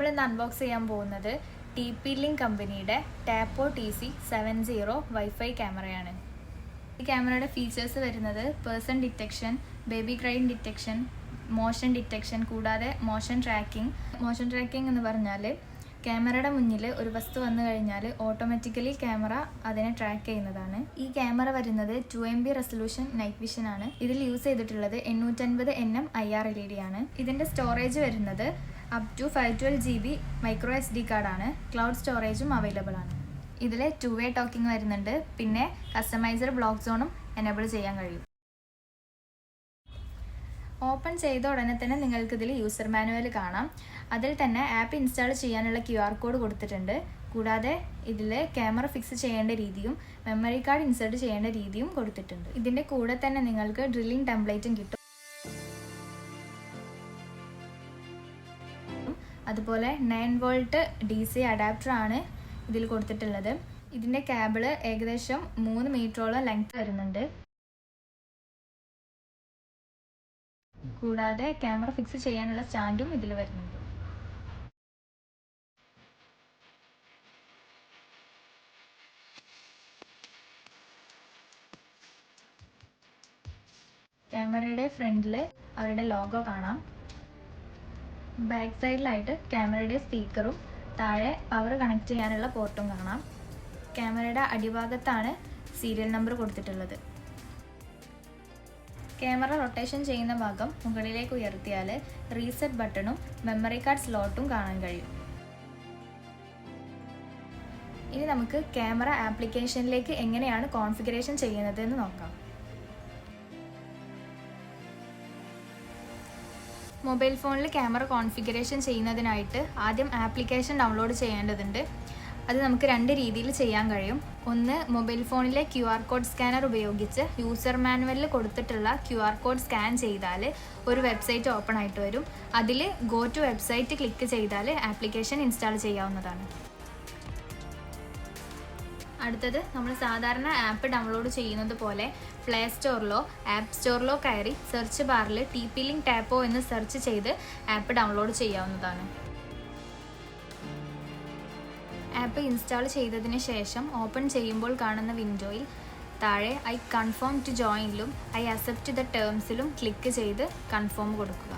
നമ്മളിന്ന് അൺബോക്സ് ചെയ്യാൻ പോകുന്നത് ടി പി ലിങ്ക് കമ്പനിയുടെ Tapo T C seven zero wifi ക്യാമറയാണ് ഈ ക്യാമറയുടെ ഫീച്ചേഴ്സ് വരുന്നത് person detection baby cry detection motion detection കൂടാതെ മോഷൻ ട്രാക്കിംഗ് മോഷൻ ട്രാക്കിംഗ് എന്ന് പറഞ്ഞാൽ ക്യാമറയുടെ മുന്നിൽ ഒരു വസ്തു വന്നു കഴിഞ്ഞാൽ ഓട്ടോമാറ്റിക്കലി ക്യാമറ അതിനെ ട്രാക്ക് ചെയ്യുന്നതാണ്. ഈ ക്യാമറ വരുന്നത് two M B resolution night vision ആണ്. ഇതിൽ യൂസ് ചെയ്തിട്ടുള്ളത് എണ്ണൂറ്റൻപത് N M I R L E D ആണ്. ഇതിന്റെ സ്റ്റോറേജ് വരുന്നത് up to five twelve G B micro S D കാർഡാണ് ക്ലൗഡ് സ്റ്റോറേജും അവൈലബിൾ ആണ്. ഇതിൽ ടു വേ ടോക്കിംഗ് വരുന്നുണ്ട്. പിന്നെ കസ്റ്റമൈസർ ബ്ലോക്ക് സോണും എനേബിൾ ചെയ്യാൻ കഴിയും. ഓപ്പൺ ചെയ്ത ഉടനെ തന്നെ നിങ്ങൾക്ക് ഇതിൽ യൂസർ മാനുവൽ കാണാം. അതിൽ തന്നെ ആപ്പ് ഇൻസ്റ്റാൾ ചെയ്യാനുള്ള ക്യു ആർ കോഡ് കൊടുത്തിട്ടുണ്ട്. കൂടാതെ ഇതിൽ ക്യാമറ ഫിക്സ് ചെയ്യേണ്ട രീതിയും മെമ്മറി കാർഡ് ഇൻസേർട്ട് ചെയ്യേണ്ട രീതിയും കൊടുത്തിട്ടുണ്ട്. ഇതിന്റെ കൂടെ തന്നെ നിങ്ങൾക്ക് ഡ്രില്ലിംഗ് ടെംപ്ലേറ്റും കിട്ടും. അതുപോലെ nine volt D C adapter ആണ് ഇതിൽ കൊടുത്തിട്ടുള്ളത്. ഇതിന്റെ കേബിൾ ഏകദേശം മൂന്ന് മീറ്ററോളം ലെങ്ത് വരുന്നുണ്ട്. കൂടാതെ ക്യാമറ ഫിക്സ് ചെയ്യാനുള്ള സ്റ്റാൻഡും ഇതിൽ വരുന്നുണ്ട്. ക്യാമറയുടെ ഫ്രണ്ടിൽ അവരുടെ ലോഗോ കാണാം. ബാക്ക് സൈഡിലായിട്ട് ക്യാമറയുടെ സ്പീക്കറും താഴെ പവർ കണക്ട് ചെയ്യാനുള്ള പോർട്ടും കാണാം. ക്യാമറയുടെ അടിഭാഗത്താണ് സീരിയൽ നമ്പർ കൊടുത്തിട്ടുള്ളത്. ക്യാമറ റൊട്ടേഷൻ ചെയ്യുന്ന ഭാഗം മുകളിലേക്ക് ഉയർത്തിയാൽ റീസെറ്റ് ബട്ടണും മെമ്മറി കാർഡ് സ്ലോട്ടും കാണാൻ കഴിയും. ഇനി നമുക്ക് ക്യാമറ ആപ്ലിക്കേഷനിലേക്ക് എങ്ങനെയാണ് കോൺഫിഗറേഷൻ ചെയ്യുന്നത് എന്ന് നോക്കാം. മൊബൈൽ ഫോണിൽ ക്യാമറ കോൺഫിഗറേഷൻ ചെയ്യുന്നതിനായിട്ട് ആദ്യം ആപ്ലിക്കേഷൻ ഡൗൺലോഡ് ചെയ്യേണ്ടതുണ്ട്. അത് നമുക്ക് രണ്ട് രീതിയിൽ ചെയ്യാൻ കഴിയും. ഒന്ന് മൊബൈൽ ഫോണിലെ ക്യു ആർ കോഡ് സ്കാനർ ഉപയോഗിച്ച് യൂസർ മാനുവലിൽ കൊടുത്തിട്ടുള്ള ക്യു ആർ കോഡ് സ്കാൻ ചെയ്താൽ ഒരു വെബ്സൈറ്റ് ഓപ്പൺ ആയിട്ട് വരും. അതിൽ ഗോ ടു വെബ്സൈറ്റ് ക്ലിക്ക് ചെയ്താൽ ആപ്ലിക്കേഷൻ ഇൻസ്റ്റാൾ ചെയ്യാവുന്നതാണ്. അടുത്തത് നമ്മൾ സാധാരണ ആപ്പ് ഡൗൺലോഡ് ചെയ്യുന്നത് പോലെ പ്ലേ സ്റ്റോറിലോ ആപ്പ് സ്റ്റോറിലോ കയറി സെർച്ച് ബാറിൽ ടി പി ലിങ്ക് ടാപ്പോ എന്ന് സെർച്ച് ചെയ്ത് ആപ്പ് ഡൗൺലോഡ് ചെയ്യാവുന്നതാണ്. ആപ്പ് ഇൻസ്റ്റാൾ ചെയ്തതിന് ശേഷം ഓപ്പൺ ചെയ്യുമ്പോൾ കാണുന്ന വിൻഡോയിൽ താഴെ ഐ കൺഫേം ടു ജോയിനിലും ഐ അക്സെപ്റ്റ് ദ ടേംസിലും ക്ലിക്ക് ചെയ്ത് കൺഫേം കൊടുക്കുക.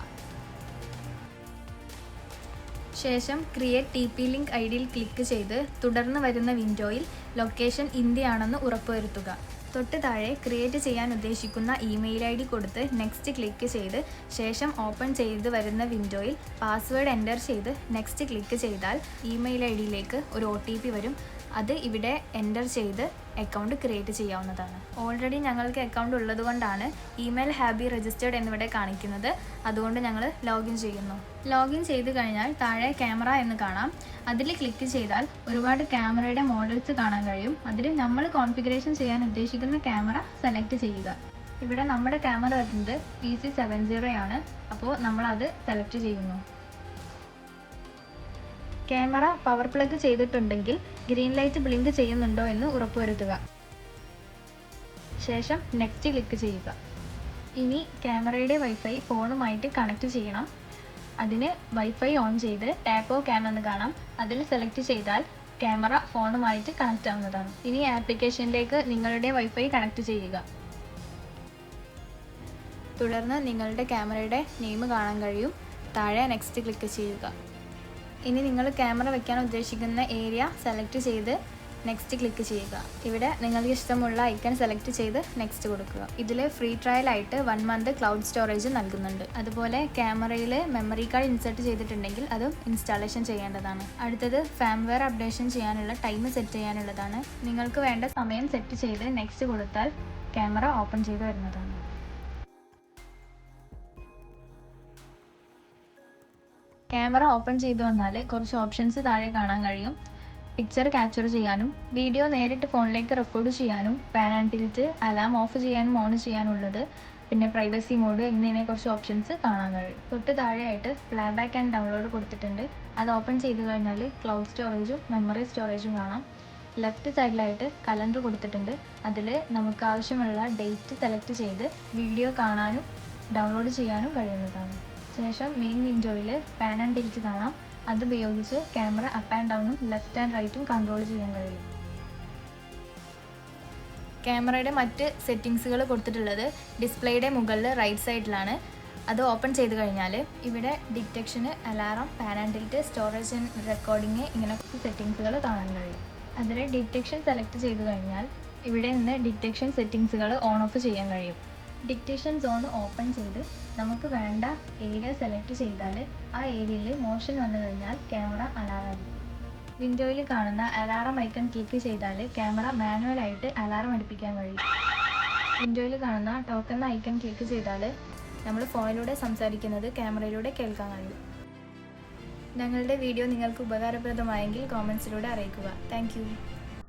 ശേഷം create T P link I ഡിയിൽ ക്ലിക്ക് ചെയ്ത് തുടർന്ന് വരുന്ന വിൻഡോയിൽ ലൊക്കേഷൻ ഇന്ത്യയാണെന്ന് ഉറപ്പുവരുത്തുക. തൊട്ട് താഴെ ക്രിയേറ്റ് ചെയ്യാൻ ഉദ്ദേശിക്കുന്ന ഇമെയിൽ ഐ ഡി കൊടുത്ത് നെക്സ്റ്റ് ക്ലിക്ക് ചെയ്ത് ശേഷം ഓപ്പൺ ചെയ്ത് വരുന്ന വിൻഡോയിൽ പാസ്വേഡ് എന്റർ ചെയ്ത് നെക്സ്റ്റ് ക്ലിക്ക് ചെയ്താൽ ഇമെയിൽ ഐ ഡിയിലേക്ക് ഒരു ഒ വരും. അത് ഇവിടെ എന്റർ ചെയ്ത് അക്കൗണ്ട് ക്രിയേറ്റ് ചെയ്യാവുന്നതാണ്. ഓൾറെഡി ഞങ്ങൾക്ക് അക്കൗണ്ട് ഉള്ളതുകൊണ്ടാണ് ഇമെയിൽ ഹാബി രജിസ്റ്റേർഡ് എന്നിവിടെ കാണിക്കുന്നത്. അതുകൊണ്ട് ഞങ്ങൾ ലോഗിൻ ചെയ്യുന്നു. ലോഗിൻ ചെയ്ത് കഴിഞ്ഞാൽ താഴെ ക്യാമറ എന്ന് കാണാം. അതിൽ ക്ലിക്ക് ചെയ്താൽ ഒരുപാട് ക്യാമറയുടെ മോഡൽസ് കാണാൻ കഴിയും. അതിൽ നമ്മൾ കോൺഫിഗറേഷൻ ചെയ്യാൻ ഉദ്ദേശിക്കുന്ന ക്യാമറ സെലക്ട് ചെയ്യുക. ഇവിടെ നമ്മുടെ ക്യാമറ വരുന്നത് പി സി സെവൻ സീറോ ആണ്. അപ്പോൾ നമ്മളത് സെലക്ട് ചെയ്യുന്നു. ക്യാമറ പവർ പ്ലഗ് ചെയ്തിട്ടുണ്ടെങ്കിൽ ഗ്രീൻ ലൈറ്റ് ബ്ലിങ്ക് ചെയ്യുന്നുണ്ടോ എന്ന് ഉറപ്പുവരുത്തുക. ശേഷം നെക്സ്റ്റ് ക്ലിക്ക് ചെയ്യുക. ഇനി ക്യാമറയുടെ വൈഫൈ ഫോണുമായിട്ട് കണക്ട് ചെയ്യണം. അതിന് വൈഫൈ ഓൺ ചെയ്ത് ടാപ്പോ ക്യാം എന്ന് കാണാം. അതിൽ സെലക്ട് ചെയ്താൽ ക്യാമറ ഫോണുമായിട്ട് കണക്റ്റ് ആവുന്നതാണ്. ഇനി ആപ്ലിക്കേഷനിലേക്ക് നിങ്ങളുടെ വൈഫൈ കണക്ട് ചെയ്യുക. തുടർന്ന് നിങ്ങളുടെ ക്യാമറയുടെ നെയിം കാണാൻ കഴിയും. താഴെ നെക്സ്റ്റ് ക്ലിക്ക് ചെയ്യുക. ഇനി നിങ്ങൾ ക്യാമറ വെക്കാൻ ഉദ്ദേശിക്കുന്ന ഏരിയ സെലക്ട് ചെയ്ത് നെക്സ്റ്റ് ക്ലിക്ക് ചെയ്യുക. ഇവിടെ നിങ്ങൾക്ക് ഇഷ്ടമുള്ള ഐക്കൺ സെലക്ട് ചെയ്ത് നെക്സ്റ്റ് കൊടുക്കുക. ഇതിൽ ഫ്രീ ട്രയൽ ആയിട്ട് വൺ മന്ത് ക്ലൗഡ് സ്റ്റോറേജ് നൽകുന്നുണ്ട്. അതുപോലെ ക്യാമറയിൽ മെമ്മറി കാർഡ് ഇൻസേർട്ട് ചെയ്തിട്ടുണ്ടെങ്കിൽ അതും ഇൻസ്റ്റാളേഷൻ ചെയ്യേണ്ടതാണ്. അടുത്തത് ഫാംവെയർ അപ്ഡേഷൻ ചെയ്യാനുള്ള ടൈം സെറ്റ് ചെയ്യാനുള്ളതാണ്. നിങ്ങൾക്ക് വേണ്ട സമയം സെറ്റ് ചെയ്ത് നെക്സ്റ്റ് കൊടുത്താൽ ക്യാമറ ഓപ്പൺ ചെയ്ത് വരുന്നതാണ്. ക്യാമറ ഓപ്പൺ ചെയ്തു വന്നാൽ കുറച്ച് ഓപ്ഷൻസ് താഴെ കാണാൻ കഴിയും. പിക്ചർ ക്യാപ്ചർ ചെയ്യാനും വീഡിയോ നേരിട്ട് ഫോണിലേക്ക് റെക്കോർഡ് ചെയ്യാനും pan and tilt alarm off ചെയ്യാനും ഓൺ ചെയ്യാനുള്ളത് പിന്നെ പ്രൈവസി മോഡ് എന്നിങ്ങനെ കുറച്ച് ഓപ്ഷൻസ് കാണാൻ കഴിയും. തൊട്ട് താഴെയായിട്ട് പ്ലേ ബാക്ക് ആൻഡ് ഡൗൺലോഡ് കൊടുത്തിട്ടുണ്ട്. അത് ഓപ്പൺ ചെയ്ത് കഴിഞ്ഞാൽ ക്ലൗഡ് സ്റ്റോറേജും മെമ്മറി സ്റ്റോറേജും കാണാം. ലെഫ്റ്റ് സൈഡിലായിട്ട് കലണ്ടർ കൊടുത്തിട്ടുണ്ട്. അതിൽ നമുക്ക് ആവശ്യമുള്ള ഡേറ്റ് സെലക്ട് ചെയ്ത് വീഡിയോ കാണാനും ഡൗൺലോഡ് ചെയ്യാനും കഴിയുന്നതാണ്. ശേഷം മെയിൻ വിൻഡോയിൽ പാൻ ആൻഡ് ടിൽറ്റ് കാണാം. അതുപയോഗിച്ച് ക്യാമറ അപ്പ് ആൻഡ് ഡൗണും ലെഫ്റ്റ് ആൻഡ് റൈറ്റും കൺട്രോൾ ചെയ്യാൻ കഴിയും. ക്യാമറയുടെ മറ്റ് സെറ്റിങ്സുകൾ കൊടുത്തിട്ടുള്ളത് ഡിസ്പ്ലേയുടെ മുകളിൽ റൈറ്റ് സൈഡിലാണ് അത് ഓപ്പൺ ചെയ്ത് കഴിഞ്ഞാൽ ഇവിടെ ഡിറ്റക്ഷന് alarm pan and tilt storage and recording ഇങ്ങനെ കുറച്ച് സെറ്റിങ്സുകൾ കാണാൻ കഴിയും. അതിൽ ഡിറ്റക്ഷൻ സെലക്ട് ചെയ്ത് കഴിഞ്ഞാൽ ഇവിടെ നിന്ന് ഡിറ്റക്ഷൻ സെറ്റിങ്സുകൾ ഓൺ ഓഫ് ചെയ്യാൻ കഴിയും. ഡിക്റ്റേഷൻ സോൺ ഓപ്പൺ ചെയ്ത് നമുക്ക് വേണ്ട ഏരിയ സെലക്ട് ചെയ്താൽ ആ ഏരിയയിൽ മോഷൻ വന്നു കഴിഞ്ഞാൽ ക്യാമറ അലാറം വിൻഡോയിൽ കാണുന്ന അലാറം ഐക്കൺ ക്ലിക്ക് ചെയ്താൽ ക്യാമറ മാനുവലായിട്ട് അലാറം അടുപ്പിക്കാൻ കഴിയും. വിൻഡോയിൽ കാണുന്ന ടോക്കൺ ഐക്കൺ ക്ലിക്ക് ചെയ്താൽ നമ്മൾ ഫോണിലൂടെ സംസാരിക്കുന്നത് ക്യാമറയിലൂടെ കേൾക്കാൻ കഴിയും. ഞങ്ങളുടെ വീഡിയോ നിങ്ങൾക്ക് ഉപകാരപ്രദമായെങ്കിൽ കോമൻസിലൂടെ അറിയിക്കുക. താങ്ക്